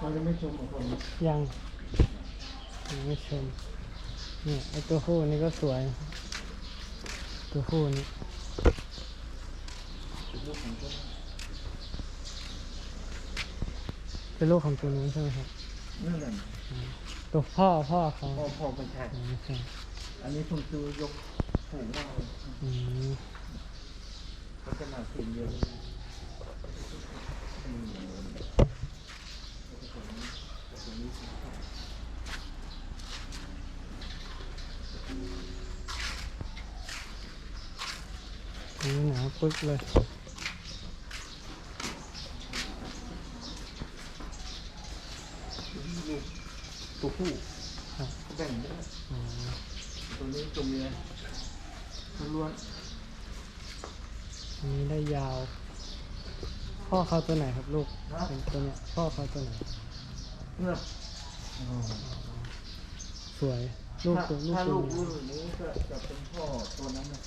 เราจะไม่ชมของคนยังยังไม่ชมเนี่ยไอตัวคู่นี้ก็สวย ตัวคู่นี้ลูกของคนเป็นลูกของตัวนู้นใช่ไหมครับนั่นแหละตัวพ่อพ่อเขาพ่อพ่อไม่ใช่อ๋อไม่ใช่อันนี้ผมซื้อยกผูกมาเลยอืมเขาจะมากินเยอะ ปึ๊กเลยตัวผู้แบ่งได้ตัวนี้ตัวเมียล้วนอันนี้ได้ยาว พ่อเขาตัวไหนครับลูกเป็นตัวเนี้ยพ่อเขาตัวไหนเนี่ยสวย ลูกถ้าตัวลูกถ้าตัลูวกรุ่นนี้ก็จะเป็นพ่อตัวนั้นนะ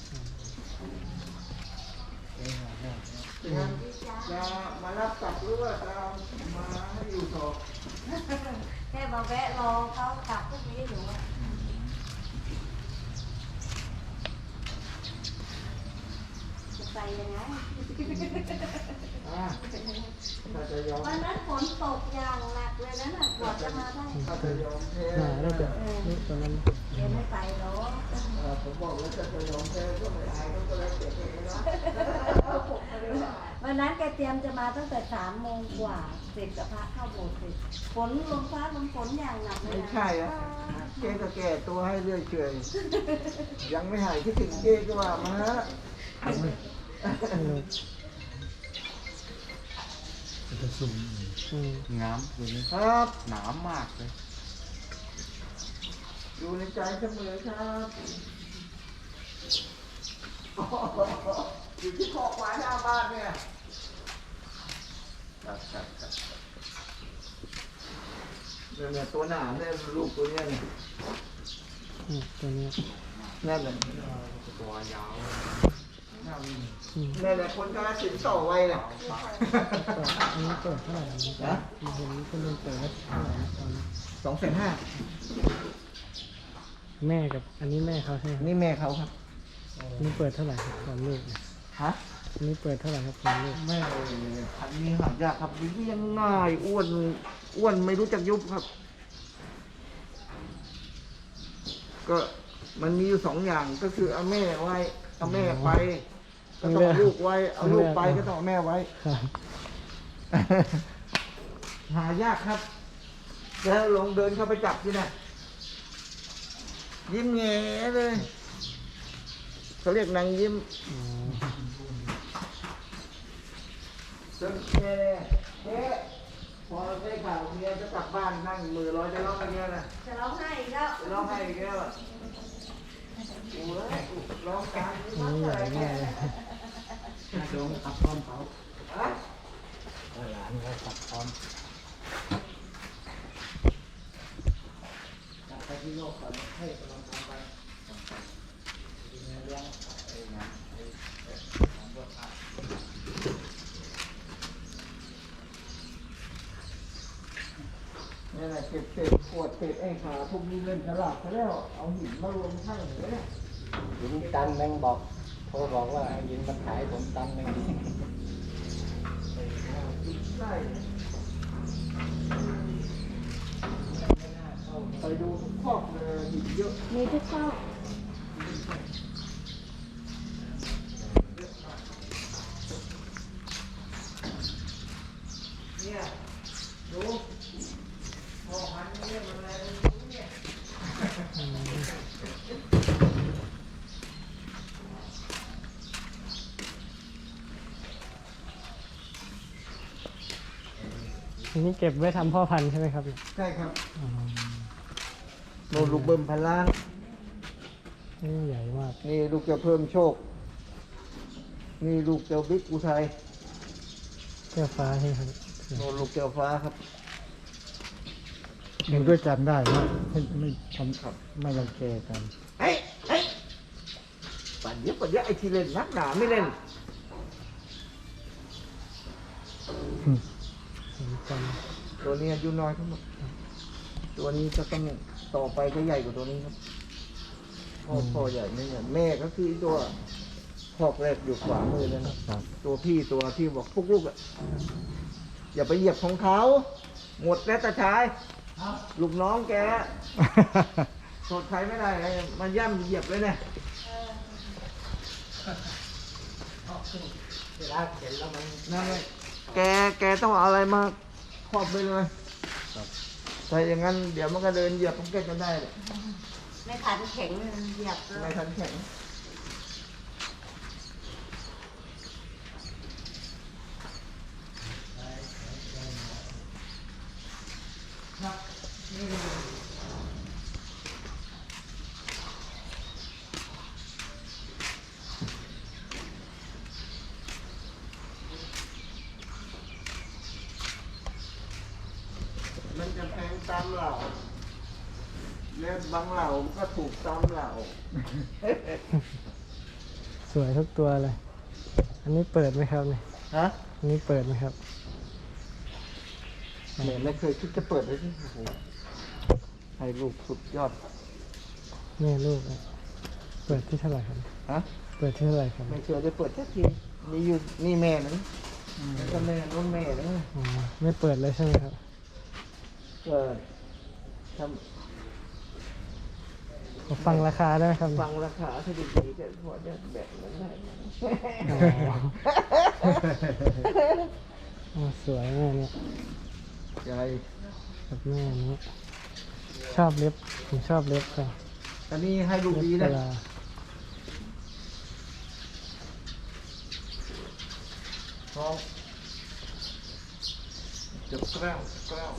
จะมารับกลับหรือว่าจะเอามาให้อยู่ต่อแค่มาแวะรอเขากลับพรุ่งนี้หนูอะจะไปยังไงอ่าถ้าจะยอมวันนั้นฝนตกอย่างหนักเลยนะน่ะกว่าจะมาได้ถ้าจะยอมแพ้หนาได้แต่ลูกตัวนั้นเดี๋ยวไม่ไปหรอกเอ่อผมบอกแล้วจะจะยอมแพ้ก็ไม่อายก็แล้วแต่เองนะ วันนั้นแกเตรียมจะมาตั้งแต่สามโมงกว่าเสร็จกับพระเข้าโบสถ์เสร็จฝนลมฟ้าลมฝนอย่างหนักเลยไม่นะใช่อะเจ๊ก็แก่ตัวให้เรื่อยเฉยยังไม่หายคิดถึงเจ๊ก็ว่ามาฮะลูกจะสุ่มอืมงามตัวนี้ครับหนามมากเลย อยู่ในใจเสมอครับอยู่ที่ขอบไม้หน้าบ้านเนี่ย ครับครับครับเนี่ยเนี่ยตัวหนาเนี่ยลูกตัวเนี้ยเนี่ยอืมตัวเนี้ยนั่นแหละตัวยาวอืมนั่นแหละคนกาลสินธุ์ต่อไว้เนี่ยเปิดอันนี้เปิดเท่าไหร่นะฮะเห็นคนนึงเปิดแล้วเท่าไหร่นะตอนนี้สองแสนห้าแม่กับ อันนี้แม่เขาใช่ไหมครับนี่แม่เขาครับอันนี้เปิดเท่าไหร่ครับของลูกเนี่ยฮะ อันนี้เปิดเท่าไหร่ครับของลูกแม่พันนี้หายากครับวิ่งยังง่ายอ้วนอ้วนไม่รู้จักยุบครับ ก็มันมีอยู่สองอย่างก็คือเอาแม่ไว้เอาแม่ไป ก็ต้องเอาลูกไว้เอาลูกไปก็ต้องเอาแม่ไว้ ครับหายากครับ แล้วลองเดินเข้าไปจับที่น่ะยิ้มแง่เลยเขาเรียกนางยิ้ม อ๋อ จนแง่แง่พอได้ข่าวเมียจะกลับบ้านนั่งมือลอยจะร้องอะไรเงี้ยนะจะร้องไห้อีกแล้วจะร้องไห้อีกแล้วอะโอ้ยร้องกลางอันนี้ใหญ่มากเลยน่าจะต้องตัดพร้อมเขาฮะหลานเขาตัดพร้อมกลับไปที่โลกก่อนให้กำลังทำไปดูแลเลี้ยงไอ้งานไอ้ไอ้งานบวชพระนี่แหละเก็บเศษขวดเศษไอ้ขาพวกนี้เล่นฉลาดซะแล้วเอาหินมารวมข้างเหนือเนี่ยยินตันหนึงบอกโทรบอกว่าให้ยินมันขายผมตันหนึงได้ไปดูทุกครอบเลยหินเยอะมีทุกข้อ เนี่ยดูพอพันเนี่ยมันอะไรมันรู้เนี่ย อืม อันนี้เก็บไว้ทำพ่อพันธุ์ใช่ไหมครับเนี่ยใช่ครับอ๋อโนลูกเบิ่มพันล้าน นี่ใหญ่มากนี่ลูกจะเพิ่มโชค นี่ลูกเจ้าบิ๊กอุทัยแก้วฟ้าใช่ไหมครับโนลูกเจ้าฟ้าครับ อยู่ด้วยกันได้นะไม่ไม่ทำครับไม่รังแกกัน เฮ้ยเฮ้ยปัดเดี๋ยวปัดเดี๋ยวไอ้ที่เล่นนักหนาไม่เล่น กันตัวนี้อายุน้อยทั้งหมดตัวนี้จะต้องต่อไปก็ใหญ่กว่าตัวนี้ครับพ่อพ่อใหญ่ไม่ใหญ่แม่ก็คือตัวพอกแรกอยู่ขวามือนั่นนะครับ ตัวพี่ตัวที่บอกพวกลูกอะอย่าไปเหยียบของเขา หมดแล้วตาชายลูกน้องแกสดใครไม่ได้ไงมาย่ำเหยียบเลยเนี่ยเวลาเข็นแล้วมันนั่นเลยแกแกต้องเอาอะไรมาค รอบไปเลยแต่อย่างนั้นเดี๋ยวมันก็เดินเหยียบของแกจนได้เลยไม่ขันแข็งเลยเหยียบเลไม่ยทันแข็ง มันจะแพง ตามเหล่าและบางเหล่ามันก็ถูกตามเหล่า สวยทุกตัวเลย อันนี้เปิดไหมครับเนี่ยฮะอันนี้เปิดไหมครับแหมไม่เคยคิดจะเปิดเลยที่โอ้โหให้ลูกสุดยอด นี่ลูกอะเปิดที่เท่าไหร่ครับ ฮะ เปิดที่เท่าไหร่ครับไม่เคยได้เปิดสักทีนี่อยู่นี่แม่นึงแล้วก็แม่นู้นแม่นึงอ๋อไม่เปิดเลยใช่ไหมครับ เปิดทขอฟังราคาได้ไหมครับำฟังราคาสถิติจะพอจะแบ่งมันได้อ๋ออ๋อสวยแม่เนี่ยใหญ่กับแม่นี้ชอบเล็บ ผมชอบเล็บค่ะอันนี้ให้ลูกดีเล็บนะเวลาท้องจะกล้าวกล้าว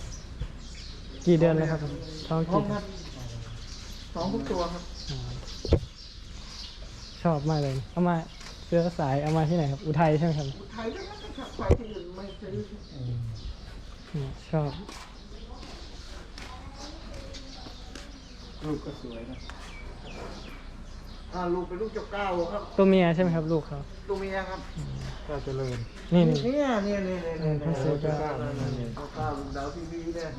กี่เดือนแล้วครับท้องท้อกี่งครับท้องทุกตัวครับ อ๋อชอบมากเลย เอามาเสื้อสายเอามาที่ไหนครับ อุทัยใช่ไหมครับไทยไม่ต้องขับไปที่อื่นไม่ซื้อเนี่ยชอบลูกก็สวยนะ อ่าลูกเป็นลูกเจ้าเก้าครับตัวเมียใช่ไหมครับลูกเขาตัวเมียครับก็เจริญนี่นี่ เนี่ยเนี่ยเนี่ยเนี่ยเนี่ยอืมเนี่ยเจ้าเก้าเนี่ยเนี่ยเจ้าเก้าลูกดาวทีวีเนี่ย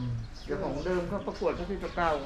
เจ้าของเดิมเขาประกวดเขาที่เจ้าเก้าอ